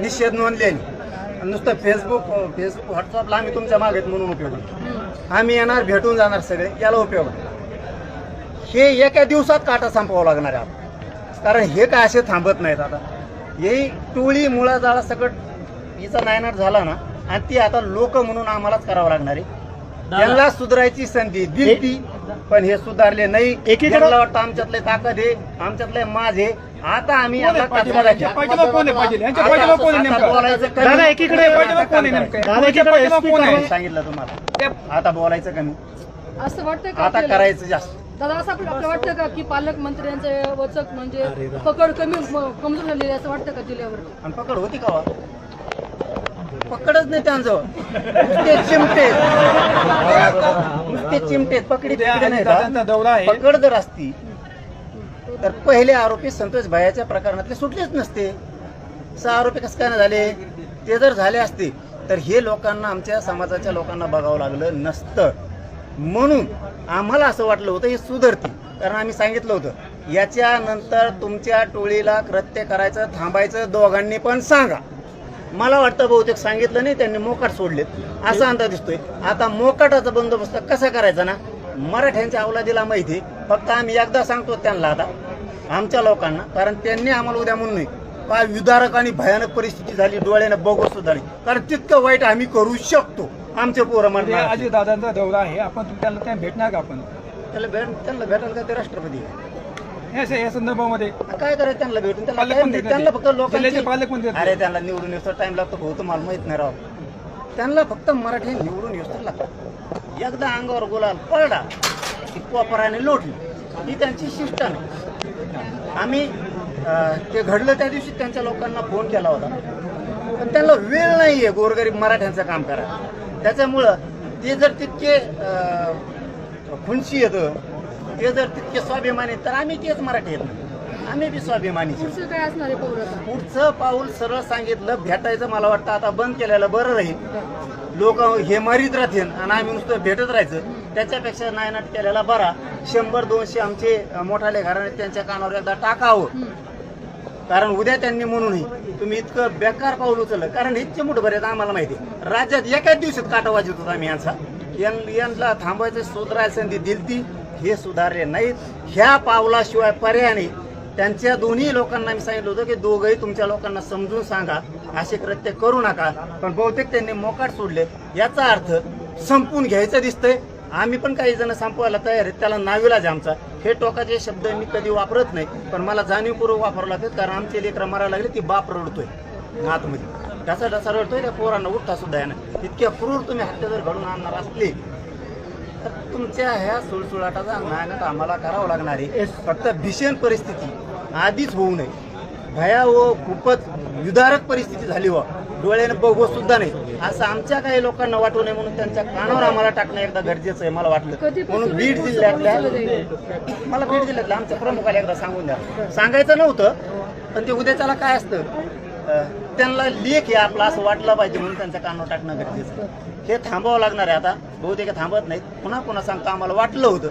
निषेध नोंदलेली. नुसतं Facebook Facebook व्हॉट्सअपला आम्ही तुमच्या मागेत म्हणून उपयोग. आम्ही येणार भेटून जाणार सगळे याला उपयोग. हे एका दिवसात काटा संपवावं लागणार आहे कारण हे काय असे थांबत नाहीत आता. ही टोळी मुळा जाळा सकट हिचा नायनाट झाला ना आणि ती आता लोक म्हणून आम्हालाच करावं लागणार आहे. यांना सुधारायची संधी दिली पण हे सुधारले नाही. एकीकडे- वाटतं आमच्यातले ताकद आहे आमच्यातले माझ आहे आता आम्ही कोण आहे यांच्या कोण आहे आता नेमका? बोलायचं कमी. दादा, एकीकडे पाठिंबा कोण आहे नेमका? दादा, एकीकडे पाठिंबा SP कोण आहे? कारवाई- सांगितलं तुम्हाला. आता बोलायचं कमी. असं वाटतं का आता आपल्याला? करायचं जास्त. दादा असं आपलं आपलं वाटतं का की पालकमंत्र्यांचे वचक म्हणजे पकड कमी म- कमजोर झालेली आहे असं वाटतं का जिल्ह्यावर? आणि पकड होती का वा? पकडच नाही त्यांचं नुसते चिमटे. नुसते चिमटे. पकडी तिकडे नाही अजितदादांचा दौरा आहे. पकड जर असती तर पहिले आरोपी संतोष भायाच्या प्रकरणातले सुटलेच नसते. सहा आरोपी कसं काय ना झाले? ते जर झाले असते तर हे लोकांना आमच्या समाजाच्या लोकांना बघावं लागलं नसतं. म्हणून आम्हाला असं वाटलं होतं हे सुधरतील. कारण आम्ही सांगितलं होतं याच्यानंतर तुमच्या टोळीला कृत्य करायचं थांबायचं दोघांनी पण सांगा. मला वाटतं बहुतेक सांगितलं नाही त्यांनी मोकाट सोडलेत. असा अंदाज दिसतोय. आता मोकाटाचा बंदोबस्त कसा करायचा ना? मराठ्यांच्या अवलादीला माहिती आहे. फक्त आम्ही एकदा सांगतो त्यांना आता. आमच्या लोकांना कारण त्यांनी आम्हाला उद्या म्हणून नाही. काय विदारक आणि भयानक परिस्थिती झाली डोळ्यानं बघू सुद्धा नाही कारण तितकं वाईट आम्ही करू शकतो आमचे पोरं म्हणणार. अजित दादांचा दौरा आहे आपण त्यांना त्या भेटणार का आपण? त्याला भेट त्यांना भेटायला का ते राष्ट्रपती? या संदर्भामध्ये. काय करायचं त्यांना भेटून? त्यांना. त्यांना फक्त लोकांची. अरे त्यांना निवडून येतो टाइम लागतो भाऊ तुम्हाला माहीत नाही राव. त्यांना फक्त मराठी निवडून येतो लागतं. एकदा अंगावर गुलाल पडला की कोपराने लोटली. ही त्यांची शिष्टा नाही आम्ही ते घडलं त्या दिवशी त्यांच्या लोकांना फोन केला होता. पण त्यांना वेळ नाहीये गोरगरीब मराठ्यांचं काम करायला. त्याच्यामुळं ते जर तितके खुनशी येतं ते जर तितके स्वाभिमानी तर आम्ही तेच मराठी आहेत. आम्ही बी स्वाभिमानी आहे पुढचं पाऊल सरळ सांगितलं भेटायचं मला वाटतं आता बंद केलेलं बरं राहील. लोक हे मारीत राहतील आणि आम्ही नुसतं भेटत राहायचं. त्याच्यापेक्षा नायनाट केलेला बरा. शंभर दोनशे आमचे मोठाले घराणे त्यांच्या कानावर एकदा टाकावं. कारण उद्या त्यांनी म्हणू नये तुम्ही इतकं बेकार पाऊल उचललं. कारण इतके मोठं बरेच आम्हाला माहिती. राज्यात एकाच दिवसात काटा वाजत होता आम्ही यांचा. यांना थांबायचं सुधारायला संधी दिलती. हे सुधारले नाहीत. ह्या पावलाशिवाय पर्याय नाही. त्यांच्या दोन्ही लोकांना मी सांगितलं होतं की दोघंही तुमच्या लोकांना समजून सांगा. असे कृत्य करू नका. पण बहुतेक त्यांनी मोकाट सोडले. याचा अर्थ संपून घ्यायचं दिसतंय. आम्ही पण काही जण संपवायला तयार आहेत. त्याला नाविलाज आमचा. हे टोकाचे शब्द मी कधी वापरत नाही. पण मला जाणीवपूर्वक वापरावं लागतात कारण आमचे लेकर मारायला लागले ती बाप रडतोय. आतमध्ये ढसा ढसा रडतोय त्या पोरांना. उठता सुद्धा यानं. इतक्या क्रूर तुम्ही हत्या जर घडून आणणार असले तर तुमच्या ह्या सुळसुळाटाचा नायनाट आम्हाला करावं लागणार आहे. फक्त भीषण परिस्थिती. आधीच होऊ नये. भयावह खूपच विदारक परिस्थिती झाली व डोळ्याने बघू सुद्धा नाही. असं आमच्या काही लोकांना वाटू नये म्हणून त्यांच्या कानावर आम्हाला टाकणं एकदा गरजेचं आहे मला वाटलं. म्हणून बीड जिल्ह्यातल्या? मला बीड जिल्ह्यातल्या आमच्या प्रमुखाला एकदा सांगून द्या. सांगायचं नव्हतं पण ते उद्याच्याला काय असतं? त्यांना लेख आहे आपला असं वाटलं पाहिजे म्हणून त्यांच्या कानावर टाकणं गरजेचं. हे थांबावं लागणार आहे आता. बहुतेक थांबत नाहीत. पुन्हा पुन्हा सांगतो आम्हाला वाटलं होतं.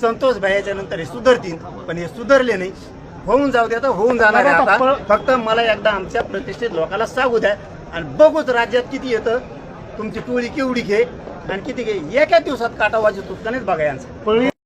संतोष भाईच्या नंतर हे सुधरतील पण हे सुधरले नाही. होऊन जाऊ द्या तर होऊन जाणार आहे आता फक्त मला एकदा आमच्या प्रतिष्ठित लोकांना सांगू द्या आणि बघूच राज्यात किती येतं. तुमची टोळी केवढी घे आणि किती घे. एका दिवसात काटा वाजवतो का नाहीच बघा यांचं.